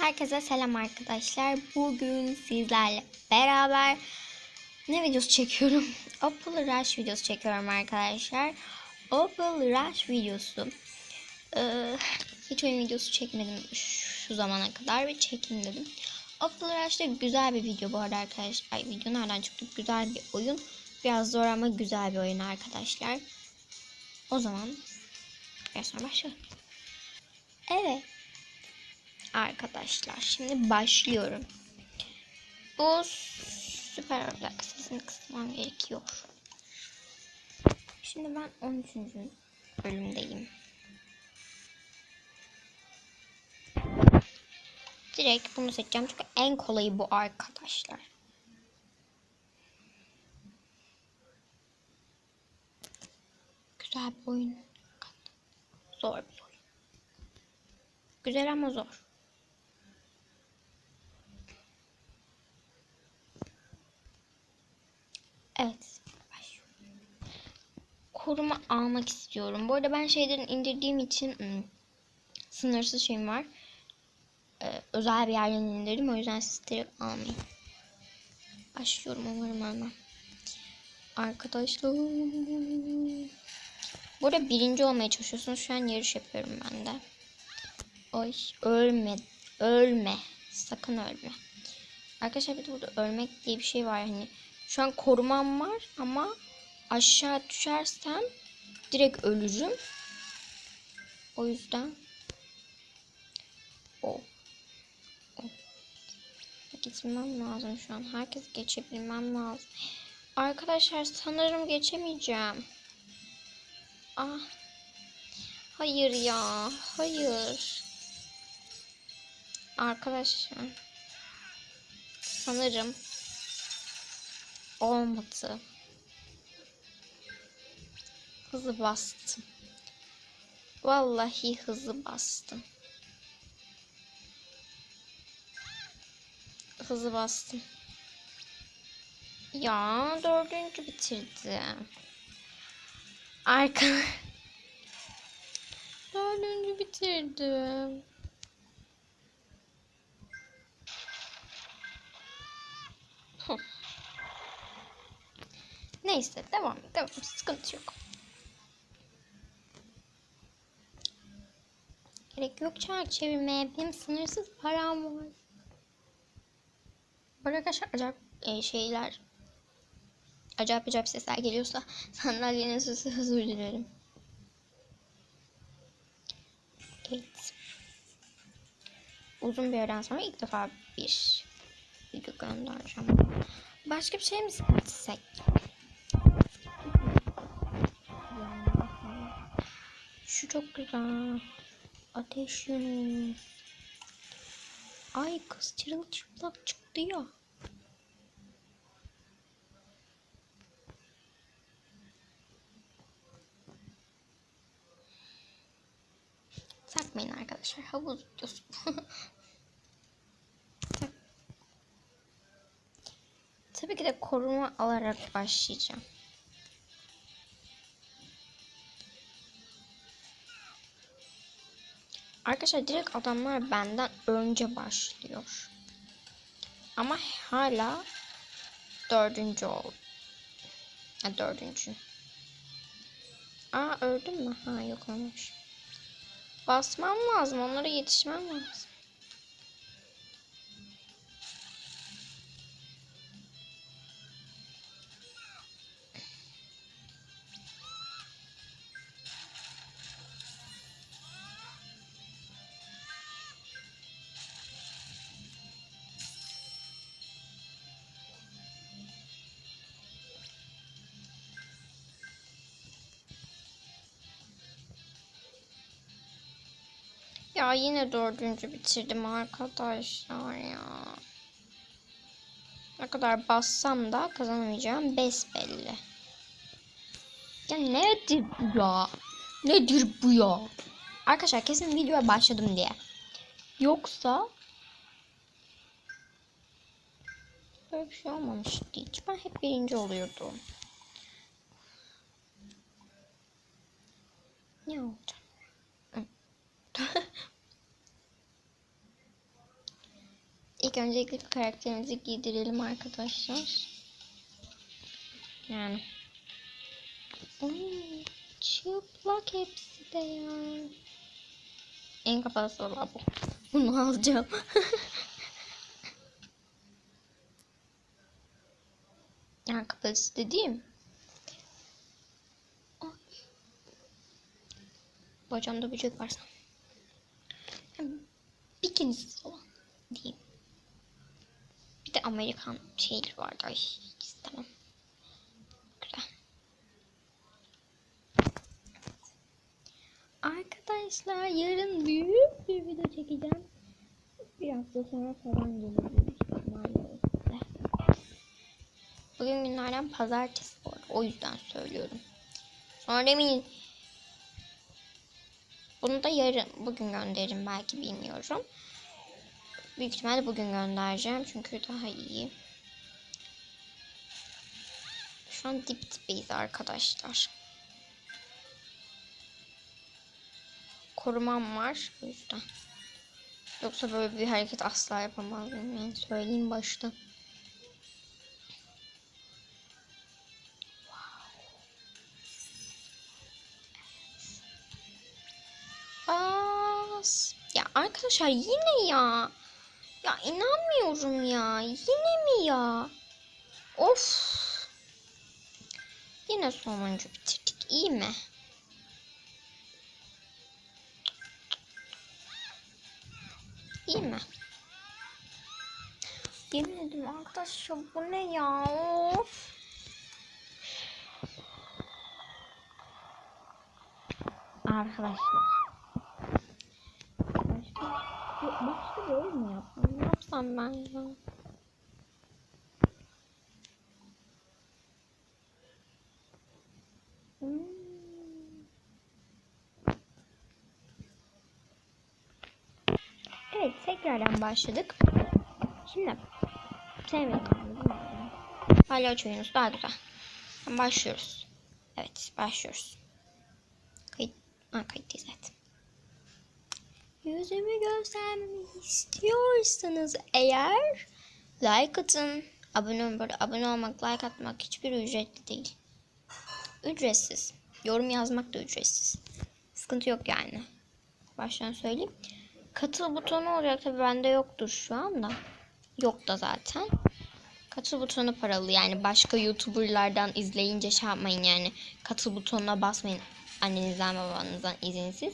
Herkese selam arkadaşlar. Bugün sizlerle beraber ne videosu çekiyorum? Opal Rush videosu çekiyorum arkadaşlar. Opal Rush videosu. Ee, hiç oyun videosu çekmedim şu zamana kadar ve çekin dedim. Opal Rush da güzel bir video bu arada arkadaşlar. Ay video nereden çıktı? Güzel bir oyun. Biraz zor ama güzel bir oyun arkadaşlar. O zaman biraz sonra başlayalım. Evet. Arkadaşlar şimdi başlıyorum. Bu süper dakika sesini kısmam gerekiyor. Şimdi ben 13. bölümdeyim. Direkt bunu seçeceğim çünkü en kolayı bu arkadaşlar. Güzel bir oyun. Zor bir oyun. Güzel ama zor. Evet. başlıyorum. Koruma almak istiyorum. Bu arada ben şeylerin indirdiğim için hmm, sınırsız şeyim var. Ee, özel bir yerden indirdim. O yüzden siz direkt almayın. Başlıyorum umarım ölmem. Arkadaşlar. Bu arada birinci olmaya çalışıyorsunuz. Şu an yarış yapıyorum ben de. Oy ölme. Ölme. Sakın ölme. Arkadaşlar bir de burada ölmek diye bir şey var. Hani şu an korumam var ama aşağı düşersem direkt ölürüm. O yüzden o. o. Gitmem lazım şu an. Herkes geçebilmem lazım. Arkadaşlar sanırım geçemeyeceğim. Ah. Hayır ya. Hayır. Arkadaşlar. Sanırım olmadı. Hızı bastım. Vallahi hızı bastım. Hızı bastım. Ya dördüncü bitirdim. Arka. dördüncü bitirdim. Neyse devam devam sıkıntı yok. Gerek yok çark çevirmeye benim sınırsız param var. Arada arkadaşlar acayip e, şeyler acayip acayip sesler geliyorsa sandalyenin sesi özür dilerim. Evet. Uzun bir aradan sonra ilk defa bir video göndereceğim. Başka bir şey mi seçsek? Şu çok güzel. Ateş yönü. Ay kız çırılçıplak çıktı ya. Takmayın arkadaşlar. Havuz videosu. Tabii ki de koruma alarak başlayacağım. Arkadaşlar direkt adamlar benden önce başlıyor. Ama hala dördüncü oldu. Ha, dördüncü. Aa öldüm mü? Ha yok olmuş. Basmam lazım. Onlara yetişmem lazım. Ya yine dördüncü bitirdim arkadaşlar ya. Ne kadar bassam da kazanamayacağım besbelli. Ya nedir bu ya? Nedir bu ya? Arkadaşlar kesin videoya başladım diye. Yoksa böyle bir şey olmamıştı hiç. Ben hep birinci oluyordum. Ne olacak? İlk öncelikle karakterimizi giydirelim arkadaşlar. Yani. Oy, çıplak hepsi de ya. En kapalısı olan bu. Bunu alacağım. yani kapalısı dediğim. Ay. Bacağımda böcek varsa. Yani bikinisiz olan diyeyim. De Amerikan şeyleri vardı. Ay istemem. Arkadaşlar yarın büyük bir video çekeceğim. Bir hafta sonra falan gelir. Bugün günlerden pazartesi arada. O yüzden söylüyorum. Sonra demeyin. Bunu da yarın bugün gönderirim belki bilmiyorum. Büyük ihtimalle bugün göndereceğim çünkü daha iyi. Şu an dip dibeyiz arkadaşlar. Korumam var o yüzden. Yoksa böyle bir hareket asla yapamazdım yani söyleyeyim başta. Aa, ya arkadaşlar yine ya. Ya inanmıyorum ya. Yine mi ya? Of. Yine sonuncu bitirdik. İyi mi? İyi mi? Yemin ederim arkadaşlar bu ne ya? Of. Arkadaşlar. Başka, başka bir yapsam ben ya? Hmm. Evet tekrardan başladık. Şimdi sevmedim. Hala oyunuz daha güzel. Başlıyoruz. Evet başlıyoruz. Kayıt, ha, kayıttayız evet. Yüzümü göstermemi istiyorsanız eğer like atın. Abone olun. Abone olmak, like atmak hiçbir ücretli değil. Ücretsiz. Yorum yazmak da ücretsiz. Sıkıntı yok yani. Baştan söyleyeyim. Katıl butonu olacak tabi bende yoktur şu anda. Yok da zaten. Katıl butonu paralı yani başka youtuberlardan izleyince şey yapmayın yani. Katıl butonuna basmayın annenizden babanızdan izinsiz.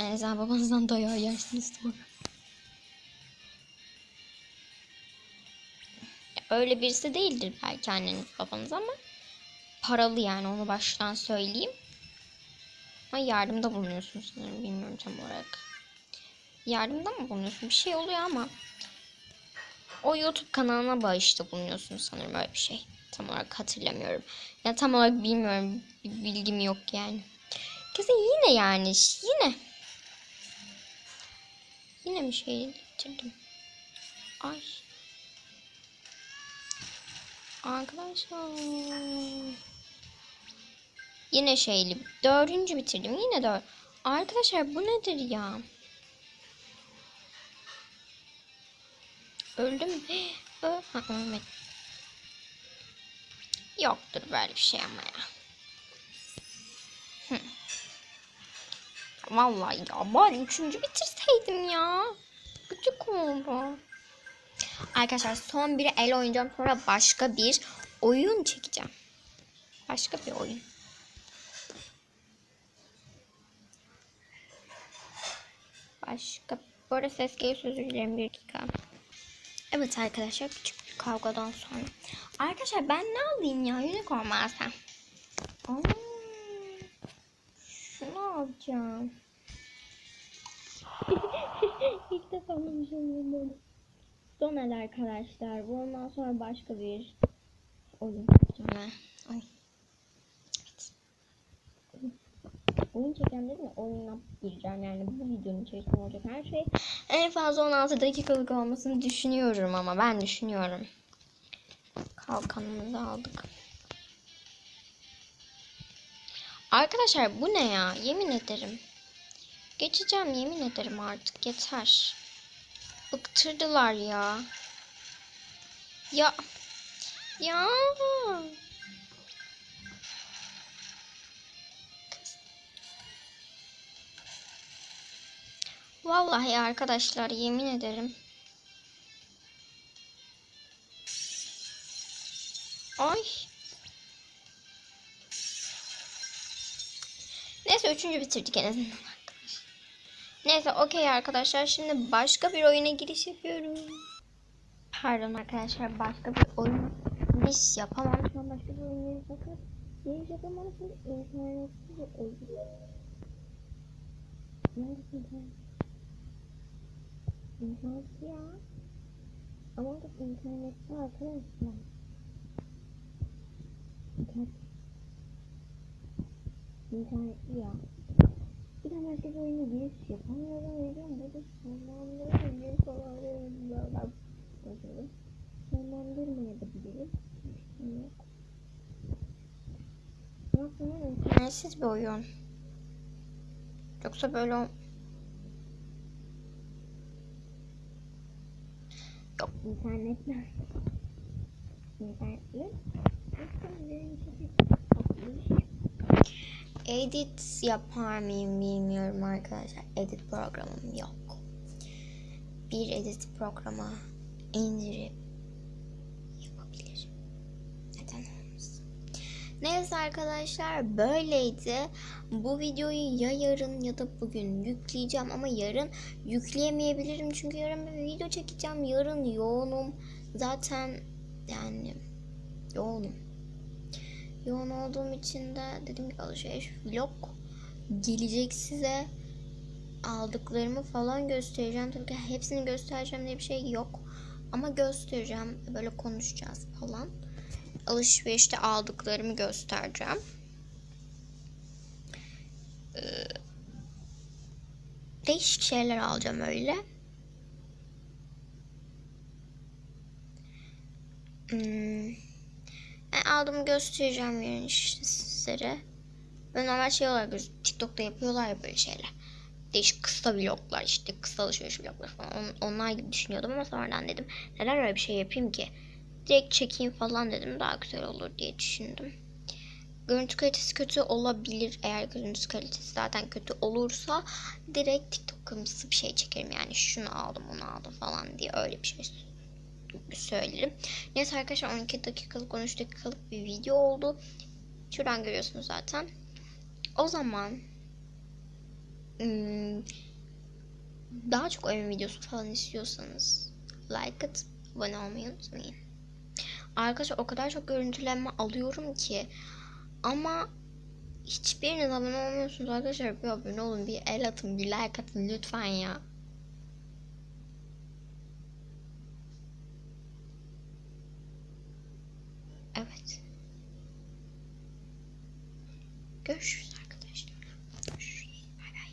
Annenizden babanızdan dayağı yersiniz sonra. Öyle birisi değildir belki anneniz babanız ama paralı yani onu baştan söyleyeyim. Ama yardımda bulunuyorsunuz sanırım bilmiyorum tam olarak. Yardımda mı bulunuyorsun? Bir şey oluyor ama o YouTube kanalına bağışta bulunuyorsunuz sanırım öyle bir şey. Tam olarak hatırlamıyorum. Ya tam olarak bilmiyorum. Bilgim yok yani. Kesin yine yani yine. Yine bir şey bitirdim. Ay. Arkadaşlar. Yine şeyli. Dördüncü bitirdim. Yine dört. Arkadaşlar bu nedir ya? Öldüm. Ha. Yoktur böyle bir şey ama ya. Hı. Vallahi ya bari üçüncü bitirseydim ya. Gıcık oldu. Arkadaşlar son bir el oynayacağım sonra başka bir oyun çekeceğim. Başka bir oyun. Başka. Bu arada ses gelirse özür dilerim bir dakika. Evet arkadaşlar küçük bir kavgadan sonra. Arkadaşlar ben ne alayım ya unicorn mu alsam? Aa, şunu alacağım. İlk defa bir şey böyle. Son arkadaşlar. Bu ondan sonra başka bir oyun yapacağım. Ay. Oyun çeken dedim ya oyuna gireceğim yani bu videonun içerisinde olacak her şey. En fazla 16 dakikalık olmasını düşünüyorum ama ben düşünüyorum. Kalkanımızı aldık. Arkadaşlar bu ne ya? Yemin ederim. Geçeceğim yemin ederim artık yeter. Bıktırdılar ya. Ya. Ya. Vallahi arkadaşlar yemin ederim. Ay. Neyse üçüncü bitirdik en azından. Neyse okey arkadaşlar şimdi başka bir oyuna giriş yapıyorum. Pardon arkadaşlar başka bir oyun giriş yapamam. Şu an başka bir oyun giriş yapıyorum. Giriş yapamam internetsiz bir oyun. Neredesin? İnternet ya. Bir de bir oyuna giriş yapamıyorum. Neden? Burada sonlandırma giriş olaylarım böyle başladım. Sonlandırmayabilirim. Yok. Ama sanırım internetsiz bir oyun. Yoksa böyle Yok internetler. İnternetli. Edit yapar mıyım bilmiyorum arkadaşlar. Edit programım yok. Bir edit programı indirip yapabilirim. Neden? Neyse arkadaşlar böyleydi. Bu videoyu ya yarın ya da bugün yükleyeceğim ama yarın yükleyemeyebilirim çünkü yarın bir video çekeceğim. Yarın yoğunum. Zaten yani yoğunum. Yoğun olduğum için de dedim ki alışveriş vlog gelecek size aldıklarımı falan göstereceğim. Tabii ki hepsini göstereceğim diye bir şey yok. Ama göstereceğim. Böyle konuşacağız falan. Alışverişte aldıklarımı göstereceğim. Ee, değişik şeyler alacağım öyle. Hmm. Yani aldığımı göstereceğim yarın işte sizlere. Ben normal şey olarak TikTok'ta yapıyorlar ya böyle şeyler. Değişik kısa vloglar işte kısa alışveriş vloglar falan. On- onlar gibi düşünüyordum ama sonradan dedim neden öyle bir şey yapayım ki? Direkt çekeyim falan dedim daha güzel olur diye düşündüm. Görüntü kalitesi kötü olabilir. Eğer görüntü kalitesi zaten kötü olursa direkt TikTok'ımsı bir şey çekerim. Yani şunu aldım onu aldım falan diye öyle bir şey söylerim. Neyse arkadaşlar 12 dakikalık 13 dakikalık bir video oldu. Şuradan görüyorsunuz zaten. O zaman hmm, daha çok oyun videosu falan istiyorsanız like at, abone olmayı unutmayın. Arkadaşlar o kadar çok görüntülenme alıyorum ki ama hiçbiriniz abone olmuyorsunuz arkadaşlar. Bir abone olun, bir el atın, bir like atın lütfen ya. Evet. Görüşürüz arkadaşlar. Görüşürüz. Bay.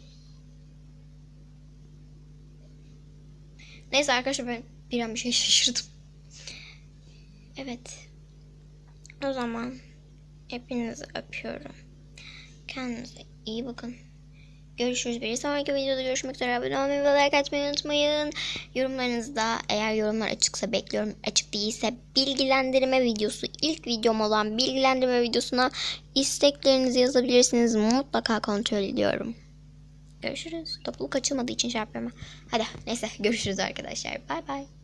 Neyse arkadaşlar ben bir an bir şey şaşırdım. Evet. O zaman hepinizi öpüyorum. Kendinize iyi bakın. Görüşürüz. Bir sonraki videoda görüşmek üzere. Abone olmayı ve like atmayı unutmayın. Yorumlarınızda eğer yorumlar açıksa bekliyorum. Açık değilse bilgilendirme videosu. İlk videom olan bilgilendirme videosuna isteklerinizi yazabilirsiniz. Mutlaka kontrol ediyorum. Görüşürüz. Topluluk açılmadığı için şey yapıyorum. Hadi neyse görüşürüz arkadaşlar. Bay bay.